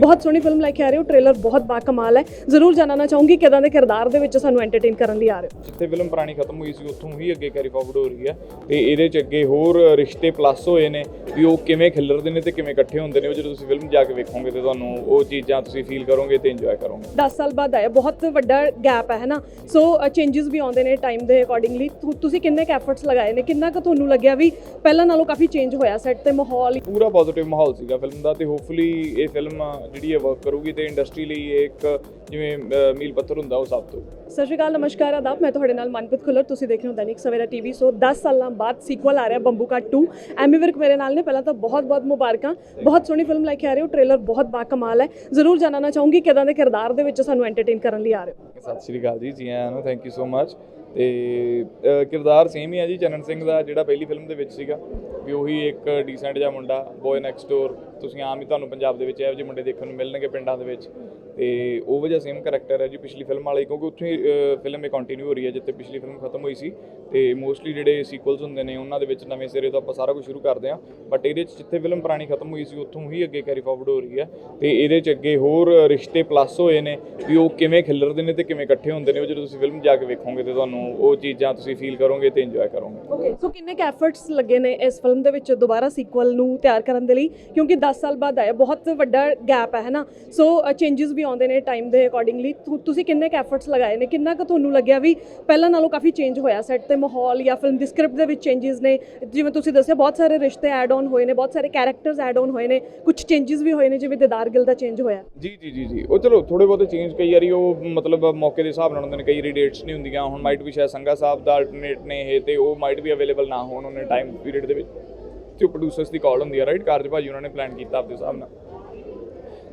ਬਹੁਤ ਸੋਹਣੀ ਫਿਲਮ ਲੈ ਕੇ ਆ ਰਹੇ ਹੋ। ਟ੍ਰੇਲਰ ਬਹੁਤ ਬਾ ਕਮਾਲ ਹੈ। ਜ਼ਰੂਰ ਜਾਣਨਾ ਚਾਹੂੰਗੀ ਕਿਦਾਂ ਦੇ ਕਿਰਦਾਰ ਦੇ ਵਿੱਚ ਸਾਨੂੰ ਐਂਟਰਟੇਨ ਕਰਨ ਲਈ ਆ ਰਹੇ ਹੋ। ਜਿੱਥੇ ਫਿਲਮ ਪੁਰਾਣੀ ਖਤਮ ਹੋਈ ਸੀ ਉੱਥੋਂ ਹੀ ਅੱਗੇ ਕੈਰੀ ਫਾਰਵਰਡ ਹੋ ਰਹੀ ਹੈ। ਤੇ ਇਹਦੇ ਚ ਅੱਗੇ ਹੋਰ ਰਿਸ਼ਤੇ ਪਲੱਸ ਹੋਏ ਨੇ ਵੀ ਉਹ ਕਿਵੇਂ ਖਿਲਰਦੇ ਨੇ ਤੇ ਕਿਵੇਂ ਇਕੱਠੇ ਹੁੰਦੇ ਨੇ। ਉਹ ਜਦੋਂ ਤੁਸੀਂ ਫਿਲਮ ਜਾ ਕੇ ਵੇਖੋਗੇ ਤੇ ਤੁਹਾਨੂੰ ਉਹ ਚੀਜ਼ਾਂ ਤੁਸੀਂ ਫੀਲ ਕਰੋਗੇ ਤੇ ਇੰਜੋਏ ਕਰੋਗੇ। 10 ਸਾਲ ਬਾਅਦ ਆਇਆ। ਬਹੁਤ ਵੱਡਾ ਗੈਪ ਹੈ ਨਾ ਸੋ ਚੇਂजेस ਵੀ ਆਉਂਦੇ ਨੇ ਟਾਈਮ ਦੇ ਅਕੋਰਡਿੰਗਲੀ ਤੁਸੀਂ ਕਿੰਨੇ ਕੁ ਐਫਰਟਸ ਲਗਾਏ ਨੇ? ਕਿੰਨਾ ਕੁ ਤੁਹਾਨੂੰ ਲੱਗਿਆ ਵੀ ਪਹਿਲਾਂ ਨਾਲੋਂ ਕਾਫੀ ਚੇਂਜ ਹੋਇਆ ਸੈੱਟ ਤੇ ਮਾਹੌਲ? ਪੂਰਾ ਪੋਜ਼ਿਟਿਵ ਮਾਹੌਲ ਸੀਗਾ ਫਿਲਮ ਦਾ ਤੇ ਹੋਪਫੁਲੀ ਇਹ ਫਿਲਮ ਜਿਹੜੀ ਹੈ ਵਰਕ ਕਰੂਗੀ ਤੇ ਇੰਡਸਟਰੀ ਲਈ ਇਹ ਇੱਕ ਜਿਵੇਂ ਮੀਲ ਪੱਥਰ ਹੁੰਦਾ ਉਹ ਸਭ ਤੋਂ। ਸਤਿ ਸ਼੍ਰੀ ਅਕਾਲ ਨਮਸਕਾਰ ਆਦਾਬ। ਮੈਂ ਤੁਹਾਡੇ ਨਾਲ ਮਨਪ੍ਰੀਤ ਖੁੱਲਰ। ਤੁਸੀਂ ਦੇਖ ਰਹੇ ਹੋ ਦੈਨਿਕ ਸਵੇਰਾ ਟੀਵੀ ਸੋ 10 ਸਾਲਾਂ ਬਾਅਦ ਸੀਕਵਲ ਆ ਰਿਹਾ ਬੰਬੂ ਕਾ 2 ਐਮੀ ਵਿਰਕ ਮੇਰੇ ਨਾਲ ਨੇ। ਪਹਿਲਾਂ ਤਾਂ ਬਹੁਤ ਬਹੁਤ ਮੁਬਾਰਕਾਂ। ਬਹੁਤ ਸੋਹਣੀ ਫਿਲਮ ਲੈ ਕੇ ਆ ਰਹੇ ਹੋ। ਟ੍ਰੇਲਰ ਬਹੁਤ ਬਾ ਕਮਾਲ ਹੈ। ਜ਼ਰੂਰ ਜਾਣਨਾ ਚਾਹੂੰਗੀ ਕਿਦਾਂ ਦੇ ਕਿਰਦਾਰ ਦੇ ਵਿੱਚ ਸਾਨੂੰ ਐਂਟਰਟੇਨ ਕਰਨ ਲਈ ਆ ਰਹੇ ਹੋ। ਸਤਿ ਸ਼੍ਰੀ ਅਕਾਲ ਜੀ। ਜੀ ਆਇਆਂ ਨੂੰ ਥੈਂਕ ਯੂ ਸੋ ਮਚ ਤੇ ਕਿਰਦਾਰ ਸੇਮ ਹੀ ਹੈ ਜੀ। ਚੰਨਨ ਸਿੰਘ ਦਾ ਜਿਹੜਾ ਪਹਿਲੀ ਫਿਲਮ ਦੇ ਵਿੱਚ ਸੀਗਾ। ਵੀ ਉਹੀ ਇੱਕ ਡੀਸੈਂਟ ਜਿਹਾ ਮੁੰਡਾ ਬੋਏ ਨੈਕਸਟ ਡੋਰ ਤੁਸੀਂ ਆਮ ਹੀ ਤੁਹਾਨੂੰ ਪੰਜਾਬ ਦੇ ਵਿੱਚ ਇਹੋ ਜਿਹੇ ਮੁੰਡੇ ਦੇਖਣ ਨੂੰ ਮਿਲਣਗੇ ਪਿੰਡਾਂ ਦੇ ਵਿੱਚ। ਤੇ ਉਹ ਵਜ੍ਹਾ ਸੇਮ ਕੈਰੈਕਟਰ ਹੈ ਜੀ ਪਿਛਲੀ ਫਿਲਮ ਵਾਲੇ, ਕਿਉਂਕਿ ਉੱਥੇ ਫਿਲਮ ਇਹ ਕੰਟੀਨਿਊ ਹੋ ਰਹੀ ਹੈ ਜਿੱਥੇ ਪਿਛਲੀ ਫਿਲਮ ਖਤਮ ਹੋਈ ਸੀ। ਤੇ ਮੋਸਟਲੀ ਜਿਹੜੇ ਸੀਕੁਅਲਸ ਹੁੰਦੇ ਨੇ, ਉਹਨਾਂ ਦੇ ਵਿੱਚ ਨਵੇਂ ਸਿਰੇ ਤੋਂ ਆਪਾਂ ਸਾਰਾ ਕੁਝ ਸ਼ੁਰੂ ਕਰਦੇ ਹਾਂ। ਬਟ ਇਹਦੇ 'ਚ ਜਿੱਥੇ ਫਿਲਮ ਪੁਰਾਣੀ ਖਤਮ ਹੋਈ ਸੀ, ਉੱਥੋਂ ਹੀ ਅੱਗੇ ਕੈਰੀ ਫਾਰਵਰਡ ਹੋ ਰਹੀ ਹੈ। ਤੇ ਇਹਦੇ 'ਚ ਅੱਗੇ ਹੋਰ ਰਿਸ਼ਤੇ ਪਲੱਸ ਹੋਏ ਨੇ ਵੀ ਉਹ ਕਿਵੇਂ ਖਿਲਰਦੇ ਨੇ ਤੇ ਕਿਵੇਂ ਇਕੱਠੇ ਹੁੰਦੇ ਨੇ, ਉਹ ਜਦੋਂ ਤੁਸੀਂ ਫਿਲਮ ਜਾ ਕੇ ਵੇਖੋਗੇ ਤੇ ਤੁਹਾਨੂੰ ਉਹ ਚੀਜ਼ਾਂ ਤੁਸੀਂ ਫੀਲ ਕਰੋਗੇ ਤੇ ਇੰਜੋਏ ਕਰੋਗੇ। ਓਕੇ ਸੋ ਕਿੰਨੇ ਕੁ ਐਫਰਟਸ ਲੱਗੇ ਨੇ ਇਸ ਫਿਲਮ ਦੇ ਵਿੱਚ ਦੁਬਾਰਾ ਸੀਕਵਲ ਨੂੰ ਤਿਆਰ ਕਰਨ ਦੇ ਲਈ? ਕਿਉਂਕਿ 10 ਸਾਲ ਬਾਅਦ ਆਇਆ, ਬਹੁਤ ਵੱਡਾ ਗੈਪ ਹੈ, ਹੈਨਾ? ਸੋ ਚੇਂजेस ਵੀ ਆਉਂਦੇ ਨੇ ਟਾਈਮ ਦੇ ਅਕੋਰਡਿੰਗਲੀ ਤੁਸੀਂ ਕਿੰਨੇ ਕੁ ਐਫਰਟਸ ਲਗਾਏ ਨੇ? ਕਿੰਨਾ ਕੁ ਤੁਹਾਨੂੰ ਲੱਗਿਆ ਵੀ ਪਹਿਲਾਂ ਨਾਲੋਂ ਕਾਫੀ ਚੇਂਜ ਹੋਇਆ ਸੈੱਟ ਤੇ ਮਾਹੌਲ ਜਾਂ ਫਿਲਮ ਦੀ ਸਕ੍ਰਿਪਟ ਦੇ ਵਿੱਚ ਚੇਂजेस ਨੇ? ਜਿਵੇਂ ਤੁਸੀਂ ਦੱਸਿਆ, ਬਹੁਤ ਸਾਰੇ ਰਿਸ਼ਤੇ ਐਡ ਆਨ ਹੋਏ ਨੇ, ਬਹੁਤ ਸਾਰੇ ਕੈਰੈਕਟਰਸ ਐਡ ਆਨ ਹੋਏ ਨੇ। ਕੁਝ ਚੇਂजेस ਵੀ ਹੋਏ ਨੇ, ਜਿਵੇਂ ਦੇਦਾਰ ਗਿਲ ਦਾ ਚੇਂਜ ਹੋਇਆ। ਜੀ ਜੀ ਜੀ ਜੀ। ਉਹ ਚਲੋ ਥੋੜੇ ਬਹੁਤੇ ਚੇਂਜ ਕਈ ਵਾਰੀ ਉਹ ਮਤਲਬ ਮੌਕੇ ਦੇ ਹਿਸਾਬ ਨਾਲ ਹੁੰਦੇ ਨੇ, ਕਈ ਰੀਡੇਟਸ ਨਹੀਂ ਹੁੰਦੀਆਂ। ਹੁਣ ਮਾਈਟ ਵੀ ਸ਼ਾਇਦ ਸੰਗਾ ਸਾਹਿਬ ਦਾ ਅਲਟਰਨੇਟ ਨੇ ਇਹ ਤੇ ਉਹ ਮਾਈਟ ਵੀ ਅਵੇਲੇਬਲ ਨਾ ਹੋਣ ਉਹਨੇ ਟਾਈਮ ਪੀਰੀਅਡ ਦੇ ਵਿੱਚ। ਤੇ ਉਹ ਪ੍ਰੋਡਿਊਸਰਸ ਦੀ ਕਾਲ ਹੁੰਦੀ ਆ ਰਾਈਟ ਕਾਰਜ ਭਾਜੀ ਉਹਨਾਂ ਨੇ ਪਲਾਨ ਕੀਤਾ ਆਪਦੇ ਹਿਸਾਬ ਨਾਲ।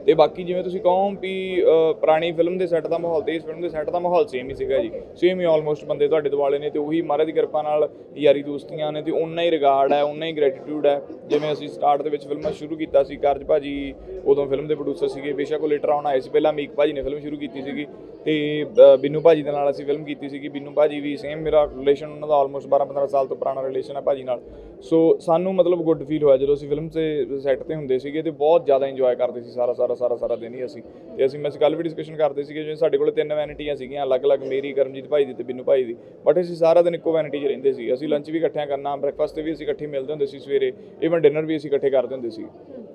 ਤੇ ਬਾਕੀ ਜਿਵੇਂ ਤੁਸੀਂ ਕਹੋ ਵੀ ਪੁਰਾਣੀ ਫਿਲਮ ਦੇ ਸੈੱਟ ਦਾ ਮਾਹੌਲ ਤੇ ਇਸ ਫਿਲਮ ਦੇ ਸੈੱਟ ਦਾ ਮਾਹੌਲ ਸੇਮ ਹੀ ਸੀਗਾ ਜੀ। ਸੇਮ ਹੀ ਆਲਮੋਸਟ ਬੰਦੇ ਤੁਹਾਡੇ ਦੁਆਲੇ ਨੇ ਤੇ ਉਹੀ ਮਹਾਰਾਜ ਦੀ ਕਿਰਪਾ ਨਾਲ ਯਾਰੀ ਦੋਸਤੀਆਂ ਨੇ ਤੇ ਉਨਾ ਹੀ ਰਿਗਾਰਡ ਹੈ ਉਨਾ ਹੀ ਗ੍ਰੈਟੀਟਿਊਡ ਹੈ। ਜਿਵੇਂ ਅਸੀਂ ਸਟਾਰਟ ਦੇ ਵਿੱਚ ਫਿਲਮਾਂ ਸ਼ੁਰੂ ਕੀਤਾ ਸੀ, ਕਾਰਜ ਭਾਜੀ ਉਦੋਂ ਫਿਲਮ ਦੇ ਪ੍ਰੋਡਿਊਸਰ ਸੀਗੇ, ਬੇਸ਼ੱਕ ਉਹ ਲੇਟਰ ਆਉਣ ਆਏ ਸੀ। ਪਹਿਲਾਂ ਮੀਕ ਭਾਜੀ ਨੇ ਫਿਲਮ ਸ਼ੁਰੂ ਕੀਤੀ ਸੀਗੀ। ਤੇ ਅਹ, ਬਿੰਨੂ ਭਾਜੀ ਦੇ ਨਾਲ ਅਸੀਂ ਫਿਲਮ ਕੀਤੀ ਸੀਗੀ। ਬਿੰਨੂ ਭਾਜੀ ਵੀ ਸੇਮ ਮੇਰਾ ਰਿਲੇਸ਼ਨ ਉਹਨਾਂ ਦਾ ਆਲਮੋਸਟ 12 15 ਸਾਲ ਤੋਂ ਪੁਰਾਣਾ ਰਿਲੇਸ਼ਨ ਹੈ ਭਾਜੀ ਨਾਲ। ਸੋ ਸਾਨੂੰ ਮਤਲਬ ਗੁੱਡ ਫੀਲ ਹੋਇਆ ਜਦੋਂ ਅਸੀਂ ਫਿਲਮ ਤੇ ਸੈੱਟ ਤੇ ਹੁੰਦੇ ਸੀਗੇ ਤੇ ਬਹੁਤ ਜ਼ਿਆਦਾ ਇੰਜੋਏ ਕਰਦੇ ਸੀ ਸਾਰਾ ਸਾਰਾ ਸਾਰਾ ਸਾਰਾ ਦਿਨ ਹੀ ਅਸੀਂ। ਤੇ ਅਸੀਂ ਮੈਂ ਇਸ ਗੱਲ ਵੀ ਡਿਸਕਸ਼ਨ ਕਰਦੇ ਸੀਗੇ ਜਿਵੇਂ ਸਾਡੇ ਕੋਲ ਤਿੰਨ ਵੈਨਿਟੀਆਂ ਸੀਗੀਆਂ ਅਲੱਗ-ਅਲੱਗ ਮੇਰੀ ਕਰਮਜੀਤ ਭਾਈ ਦੀ ਤੇ ਬਿੰਨੂ ਭਾਈ ਦੀ। ਬਟ ਅਸੀਂ ਸਾਰਾ ਦਿਨ ਇੱਕੋ ਵੈਨਿਟੀ 'ਚ ਰਹਿੰਦੇ ਸੀ। ਅਸੀਂ ਲੰਚ ਵੀ ਇਕੱਠਿਆਂ ਕਰਨਾ ਬ੍ਰੇਕਫਾਸਟ ਤੇ ਵੀ ਅਸੀਂ ਇਕੱਠੇ ਮਿਲਦੇ ਹੁੰਦੇ ਸੀ ਸਵੇਰੇ। ਇਵਨ ਡਿਨਰ ਵੀ ਅਸੀਂ ਇਕੱਠੇ ਕਰਦੇ ਹੁੰਦੇ ਸੀ।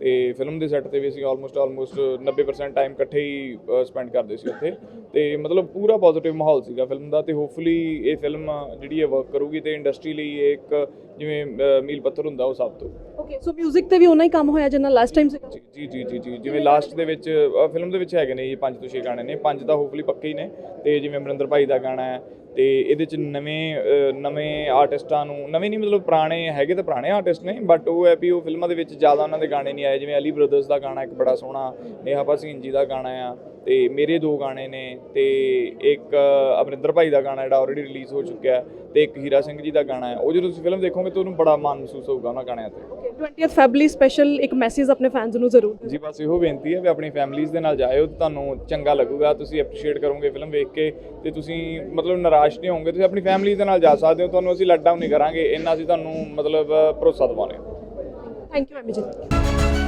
ਤੇ ਫਿਲਮ ਦੇ ਸੈੱਟ ਤੇ ਵੀ ਅਸੀਂ ਆਲਮੋਸਟ ਆਲਮੋਸਟ 90% ਟਾਈਮ ਇਕੱਠੇ ਹੀ ਸਪੈਂਡ ਕਰਦੇ ਸੀ ਉੱਥੇ। ਤੇ ਮਤਲਬ ਪੂਰਾ ਪੋਜ਼ਿਟਿਵ ਮਾਹੌਲ ਸੀਗਾ ਫਿਲਮ ਦਾ ਤੇ ਹੋਪਫੁਲੀ ਇਹ ਫਿਲਮ ਜਿਹੜੀ ਹੈ ਵਰਕ ਕਰੂਗੀ ਤੇ ਇੰਡਸਟਰੀ ਲਈ ਇਹ ਇੱਕ ਜਿਵੇਂ ਮੀਲ ਪੱਥਰ ਹੁੰਦਾ ਉਹ ਸਭ ਤੋਂ। ਓਕੇ ਸੋ 뮤직 ਤੇ ਵੀ ਉਹਨਾਂ ਹੀ ਕੰਮ ਹੋਇਆ ਜਿੰਨਾ ਲਾਸਟ ਟਾਈਮ ਸੀ ਜੀ ਜੀ ਜੀ ਜੀ ਜਿਵੇਂ ਲਾਸਟ ਦੇ ਵਿੱਚ ਫਿਲਮ ਦੇ ਵਿੱਚ ਹੈਗੇ ਨੇ ਜੀ ਪੰਜ ਤੋਂ ਛੇ ਗਾਣੇ ਨੇ। ਪੰਜ ਤਾਂ ਹੋਪਫੁਲੀ ਪੱਕੇ ਹੀ ਨੇ। ਤੇ ਜਿਵੇਂ ਅਮਰਿੰਦਰ ਭਾਈ ਦਾ ਗਾਣਾ ਹੈ ਤੇ ਇਹਦੇ ਚ ਨਵੇਂ ਨਵੇਂ ਆਰਟਿਸਟਾਂ ਨੂੰ ਨਵੇਂ ਨਹੀਂ ਮਤਲਬ ਪੁਰਾਣੇ ਹੈਗੇ ਤਾਂ ਪੁਰਾਣੇ ਆਰਟਿਸਟ ਨੇ ਬਟ ਉਹ ਹੈ ਵੀ ਉਹ ਫਿਲਮਾਂ ਦੇ ਵਿੱਚ ਜ਼ਿਆਦਾ ਉਹਨਾਂ ਦੇ ਗਾਣੇ ਨਹੀਂ ਆਏ ਜਿਵੇਂ ਅਲੀ ਬ੍ਰਦਰਸ ਦਾ ਗਾਣਾ ਇੱਕ ਬੜਾ ਸੋਹਣਾ ਨੇਹਾ ਭਸੀਨ ਜੀ ਦਾ ਗਾਣਾ ਆ ਤੇ ਮੇਰੇ ਦੋ ਗਾਣੇ ਨੇ ਤੇ ਇੱਕ ਅਮਰਿੰਦਰ ਭਾਈ ਦਾ ਗਾਣਾ ਜਿਹੜਾ ਆਲਰੇਡੀ ਰਿਲੀਜ਼ ਹੋ ਚੁੱਕਿਆ ਤੇ ਇੱਕ ਹੀਰਾ ਸਿੰਘ ਜੀ ਦਾ ਗਾਣਾ ਹੈ। ਉਹ ਜਦੋਂ ਤੁਸੀਂ ਫਿਲਮ ਦੇਖੋਗੇ ਤਾਂ ਉਹਨੂੰ ਬੜਾ ਮਾਣ ਮਹਿਸੂਸ ਹੋਊਗਾ ਉਹਨਾਂ ਗਾਣਿਆਂ ਤੇ। ਓਕੇ 20th ਫੈਬਰੀ ਸਪੈਸ਼ਲ ਇੱਕ ਮੈਸੇਜ ਆਪਣੇ ਫੈਨਸ ਨੂੰ ਜ਼ਰੂਰ। ਜੀ ਬਸ ਇਹੋ ਬੇਨਤੀ ਹੈ ਵੀ ਆਪਣੀ ਫੈਮਲੀਜ਼ ਦੇ ਨਾਲ ਜਾਇਓ ਤੁਹਾਨੂੰ ਚੰਗਾ ਲੱਗੂਗਾ ਤੁਸੀਂ ਐਪਰੀਸ਼ੀਏਟ ਕਰੋਗੇ ਫਿਲਮ ਵੇਖ ਕੇ ਤੇ ਤੁਸੀਂ ਮਤਲਬ ਨਿਰਾਸ਼ ਨਹੀਂ ਹੋਵੋਗੇ ਤੁਸੀਂ ਆਪਣੀ ਫੈਮਲੀਜ਼ ਦੇ ਨਾਲ ਜਾ ਸਕਦੇ ਹੋ ਤੁਹਾਨੂੰ ਅਸੀਂ ਲੈਟ ਡਾਊਨ ਨਹੀਂ ਕਰਾਂਗੇ ਇੰਨਾ ਅਸੀਂ ਤੁਹਾਨੂੰ ਮਤਲਬ ਭਰੋਸਾ ਦਿਵਾਉਂਦੇ ਹਾਂ। ਥੈਂਕ ਯੂ ਐਮੀ ਜੀ